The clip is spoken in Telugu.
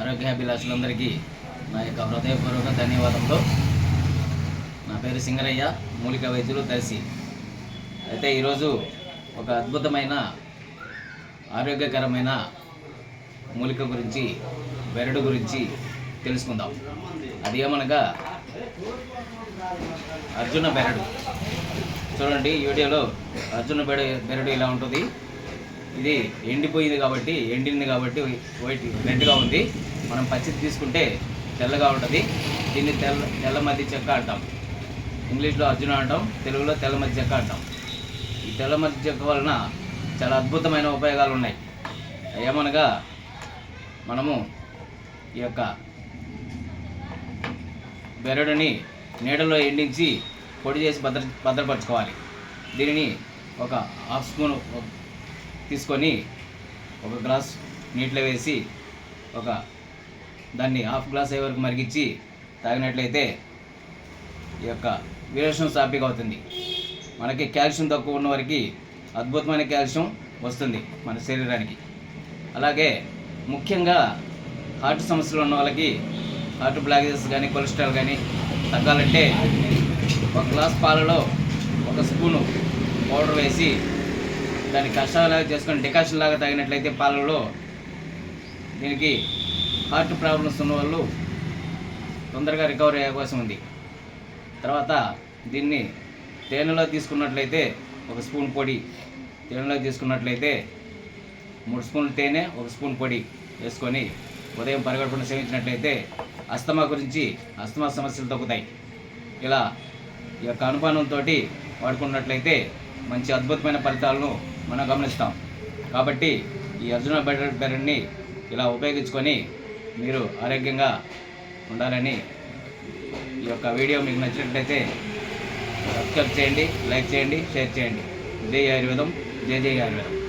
ఆరోగ్యాభిలాషులందరికీ నా యొక్క హృదయపూర్వక ధన్యవాదములు. నా పేరు సింగరయ్య మూలిక వైద్యులు దర్శి అయితే ఈరోజు ఒక అద్భుతమైన ఆరోగ్యకరమైన మూలిక గురించి బెరడు గురించి తెలుసుకుందాం. అది ఏమనగా అర్జున బెరడు. చూడండి ఈ వీడియోలో అర్జున బెడ బెరడు ఇలా ఉంటుంది. ఇది ఎండిపోయింది కాబట్టి ఎండింది కాబట్టి వైట్ రెడ్గా ఉంది. మనం పచ్చిది తీసుకుంటే తెల్లగా ఉంటుంది. దీన్ని తెల్ల తెల్ల మధ్య చెక్క అంటాం. ఇంగ్లీష్లో అర్జున అంటాం తెలుగులో తెల్ల మధ్య చెక్క అంటాం. ఈ తెల్ల మధ్య చెక్క వలన చాలా అద్భుతమైన ఉపయోగాలు ఉన్నాయి. ఏమనగా మనము ఈ యొక్క బెరడుని నీడలో ఎండించి పొడి చేసి భద్ర భద్రపరచుకోవాలి. దీనిని ఒక హాఫ్ స్పూన్ తీసుకొని ఒక గ్లాస్ నీటిలో వేసి ఒక దాన్ని హాఫ్ గ్లాస్ అయ్యే వరకు మరిగించి తాగినట్లయితే ఈ యొక్క విరేషం సాపిక అవుతుంది. మనకి కాల్షియం తక్కువ ఉన్న వారికి అద్భుతమైన కాల్షియం వస్తుంది మన శరీరానికి. అలాగే ముఖ్యంగా హార్ట్ సమస్యలు ఉన్న వాళ్ళకి హార్ట్ బ్లాకేజెస్ కానీ కొలెస్ట్రాల్ కానీ తగ్గాలంటే ఒక గ్లాస్ పాలలో ఒక స్పూను పౌడర్ వేసి దాన్ని కషాయాలాగా చేసుకొని డికాషన్ లాగా తాగినట్లయితే పాలలో దీనికి హార్ట్ ప్రాబ్లమ్స్ ఉన్న వాళ్ళు తొందరగా రికవరీ అయ్యే అవకాశం ఉంది. తర్వాత దీన్ని తేనెలో తీసుకున్నట్లయితే ఒక స్పూన్ పొడి తేనెలో తీసుకున్నట్లయితే మూడు స్పూన్లు తేనె ఒక స్పూన్ పొడి వేసుకొని ఉదయం పరిగెడకుండా సేవించినట్లయితే అస్తమా గురించి అస్తమా సమస్యలు తగ్గుతాయి. ఇలా ఈ యొక్క అనుమానంతో వాడుకున్నట్లయితే మంచి అద్భుతమైన ఫలితాలను మనం గమనిస్తాం. కాబట్టి ఈ అర్జున బెటర్ బెరడ్ని ఇలా ఉపయోగించుకొని మీరు ఆరోగ్యంగా ఉండాలని ఈ యొక్క వీడియో మీకు నచ్చినట్లయితే సబ్స్క్రైబ్ చేయండి లైక్ చేయండి షేర్ చేయండి. జై ఆయుర్వేదం జై జై ఆయుర్వేదం.